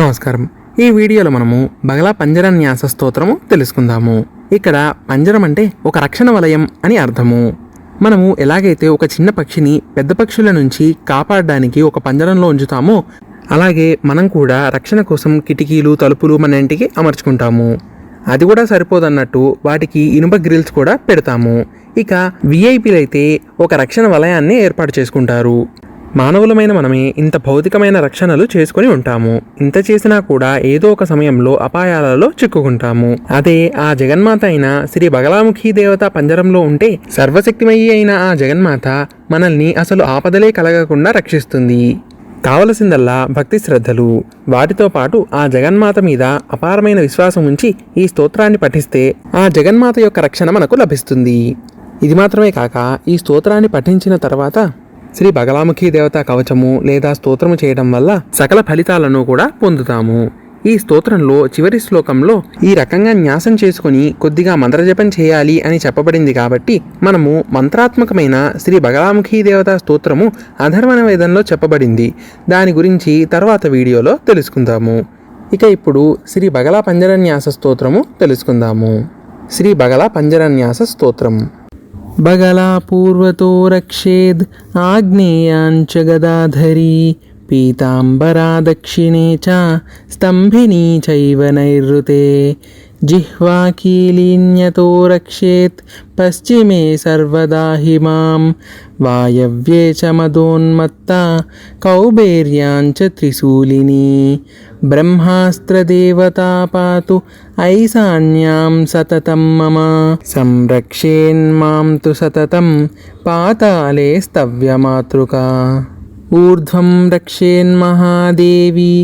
నమస్కారం. ఈ వీడియోలో మనము బగలా పంజర న్యాస స్తోత్రము తెలుసుకుందాము. ఇక్కడ పంజరం అంటే ఒక రక్షణ వలయం అని అర్థము. మనము ఎలాగైతే ఒక చిన్న పక్షిని పెద్ద పక్షుల నుంచి కాపాడడానికి ఒక పంజరంలో ఉంచుతామో అలాగే మనం కూడా రక్షణ కోసం కిటికీలు తలుపులు మన ఇంటికి అమర్చుకుంటాము. అది కూడా సరిపోదన్నట్టు వాటికి ఇనుప గ్రిల్స్ కూడా పెడతాము. ఇక విఐపీలు అయితే ఒక రక్షణ వలయాన్ని ఏర్పాటు చేసుకుంటారు. మానవులమైన మనమే ఇంత భౌతికమైన రక్షణలు చేసుకొని ఉంటాము. ఇంత చేసినా కూడా ఏదో ఒక సమయంలో అపాయాలలో చిక్కుకుంటాము. అదే ఆ జగన్మాత అయిన శ్రీ బగలాముఖి దేవత పంజరంలో ఉంటే సర్వశక్తిమయ్యి అయిన ఆ జగన్మాత మనల్ని అసలు ఆపదలే కలగకుండా రక్షిస్తుంది. కావలసిందల్లా భక్తి శ్రద్ధలు. వాటితో పాటు ఆ జగన్మాత మీద అపారమైన విశ్వాసం ఉంచి ఈ స్తోత్రాన్ని పఠిస్తే ఆ జగన్మాత యొక్క రక్షణ మనకు లభిస్తుంది. ఇది మాత్రమే కాక ఈ స్తోత్రాన్ని పఠించిన తర్వాత శ్రీ బగలాముఖి దేవత కవచము లేదా స్తోత్రము చేయడం వల్ల సకల ఫలితాలను కూడా పొందుతాము. ఈ స్తోత్రంలో చివరి శ్లోకంలో ఈ రకంగా న్యాసం చేసుకుని కొద్దిగా మంత్రజపం చేయాలి అని చెప్పబడింది కాబట్టి మనము మంత్రాత్మకమైన శ్రీ బగలాముఖి దేవత స్తోత్రము అధర్వణ వేదంలో చెప్పబడింది. దాని గురించి తర్వాత వీడియోలో తెలుసుకుందాము. ఇక ఇప్పుడు శ్రీ బగలా పంజరన్యాస స్తోత్రము తెలుసుకుందాము. శ్రీ బగలా పంజరన్యాస స్తోత్రం. बगला पूर्वतो रक्षेद आग्नेयांच गदाधरी पीतांबरा दक्षिणेच्या स्तंभिनी चैव नैऋते। నైరుతే జిహ్వాకీలీన్యతో రక్షేత్ పశ్చిమే సర్వదా हि మాం వాయవ్యే చ మదోన్మత్త కౌబేర్యాంచ త్రిశూలిని బ్రహ్మాస్త్రదేవతా పాతు ఐశాన్యాం సతతం మమ సంరక్షేన్మాం తు సతతం పాతాళే స్తవ్యమాతృకా ఊర్ధ్వం రక్షేన్మహాదేవి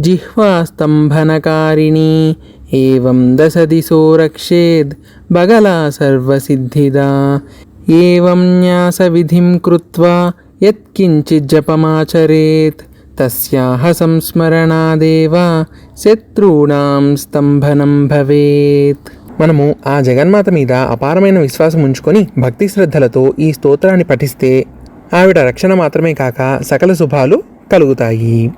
జిహ్వాస్తంభనకారిణి ఏం దశదిశో రక్షేద్ బగలా సర్వసిద్ధిదా ఏవం న్యాసవిధిం కృత్వా యత్కించిజ్జపమాచరేత్ తస్యాహ సంస్మరణాదేవ శత్రూణాం స్తంభనం భవేత్ మనము ఆ జగన్మాత మీద అపారమైన విశ్వాసం ఉంచుకొని భక్తి శ్రద్ధలతో ఈ స్తోత్రాన్ని పఠిస్తే ఆవిడ రక్షణ మాత్రమే కాక సకల శుభాలు కలుగుతాయి.